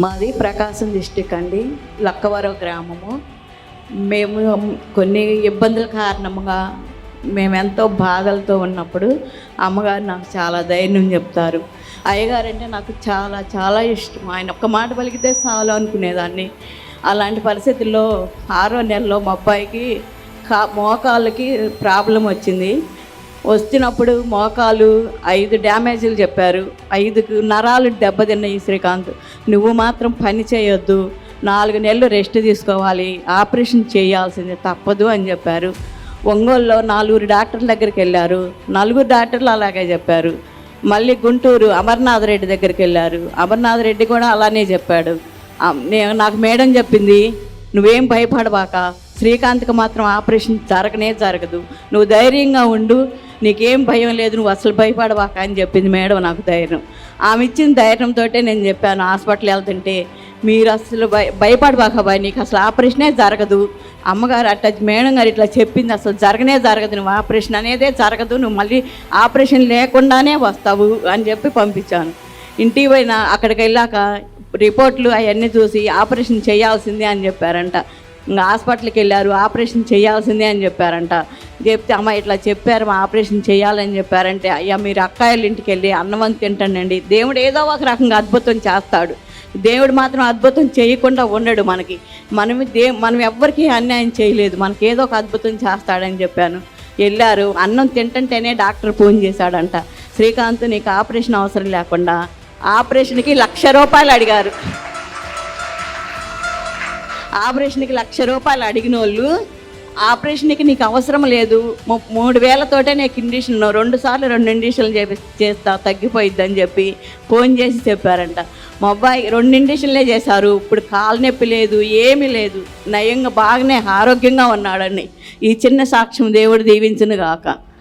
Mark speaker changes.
Speaker 1: మాది ప్రకాశం డిస్టిక్ అండి లక్కవరం గ్రామము. మేము కొన్ని ఇబ్బందుల కారణంగా మేము ఎంతో బాధలతో ఉన్నప్పుడు అమ్మగారు నాకు చాలా ధైర్యం చెప్తారు. అయ్యగారు అంటే నాకు చాలా చాలా ఇష్టం. ఆయన ఒక్క మాట పలికితే చాలు అనుకునేదాన్ని. అలాంటి పరిస్థితుల్లో ఆరో నెలలో మా అబ్బాయికి కా మోకాళ్ళకి ప్రాబ్లం వచ్చింది. వచ్చినప్పుడు మోకాలు ఐదు డ్యామేజీలు చెప్పారు. ఐదుకు నరాలు దెబ్బతిన్నాయి శ్రీకాంత్. నువ్వు మాత్రం పని చేయొద్దు. నాలుగు నెలలు రెస్ట్ తీసుకోవాలి. ఆపరేషన్ చేయాల్సింది తప్పదు అని చెప్పారు. ఒంగోలులో నలుగురు డాక్టర్ల దగ్గరికి వెళ్ళారు. నలుగురు డాక్టర్లు అలాగే చెప్పారు. మళ్ళీ గుంటూరు అమర్నాథ్ రెడ్డి దగ్గరికి వెళ్ళారు. అమర్నాథ్ రెడ్డి కూడా అలానే చెప్పాడు. నేను నాకు మేడం చెప్పింది. నువ్వేం భయపడబాక శ్రీకాంత్కి మాత్రం ఆపరేషన్ జరగనే జరగదు. నువ్వు ధైర్యంగా ఉండు నీకేం భయం లేదు నువ్వు అసలు భయపడవాక అని చెప్పింది మేడం నాకు ధైర్యం. ఆమె ఇచ్చిన ధైర్యంతో నేను చెప్పాను హాస్పిటల్ వెళ్తుంటే మీరు అసలు భయ భయపడవాక బాయ్ నీకు అసలు ఆపరేషనే జరగదు. అమ్మగారు అట్లా మేడం గారు ఇట్లా చెప్పింది అసలు జరగనే జరగదు నువ్వు ఆపరేషన్ అనేదే జరగదు నువ్వు మళ్ళీ ఆపరేషన్ లేకుండానే వస్తావు అని చెప్పి పంపించాను. ఇంటికి పోయిన అక్కడికి వెళ్ళాక రిపోర్ట్లు అవన్నీ చూసి ఆపరేషన్ చేయాల్సిందే అని చెప్పారంట. ఇంకా హాస్పిటల్కి వెళ్ళారు ఆపరేషన్ చేయాల్సిందే అని చెప్పారంట. చెప్తే అమ్మ ఇట్లా చెప్పారు మా ఆపరేషన్ చేయాలని చెప్పారంటే అయ్యా మీరు అక్కాయిల ఇంటికి వెళ్ళి అన్నం తింటానండి దేవుడు ఏదో ఒక రకంగా అద్భుతం చేస్తాడు. దేవుడు మాత్రం అద్భుతం చేయకుండా ఉండడు మనకి. మనం దే మనం ఎవ్వరికీ అన్యాయం చేయలేదు. మనకి ఏదో ఒక అద్భుతం చేస్తాడని చెప్పాను. వెళ్ళారు అన్నం తింటుంటేనే డాక్టర్ ఫోన్ చేశాడంట. శ్రీకాంత్ నీకు ఆపరేషన్ అవసరం లేకుండా ఆపరేషన్కి లక్ష రూపాయలు అడిగారు. ఆపరేషన్కి లక్ష రూపాయలు అడిగిన వాళ్ళు ఆపరేషన్కి నీకు అవసరం లేదు. మూడు వేలతోటే నీకు ఇండిషన్ రెండు సార్లు రెండు ఇండిషన్లు చేపి చేస్తా తగ్గిపోయిద్దని చెప్పి ఫోన్ చేసి చెప్పారంట. మా అబ్బాయి రెండు ఇండిషన్లే చేశారు. ఇప్పుడు కాలు నొప్పి లేదు ఏమీ లేదు. నయంగా బాగానే ఆరోగ్యంగా ఉన్నాడని. ఈ చిన్న సాక్ష్యం దేవుడు దీవించును గాక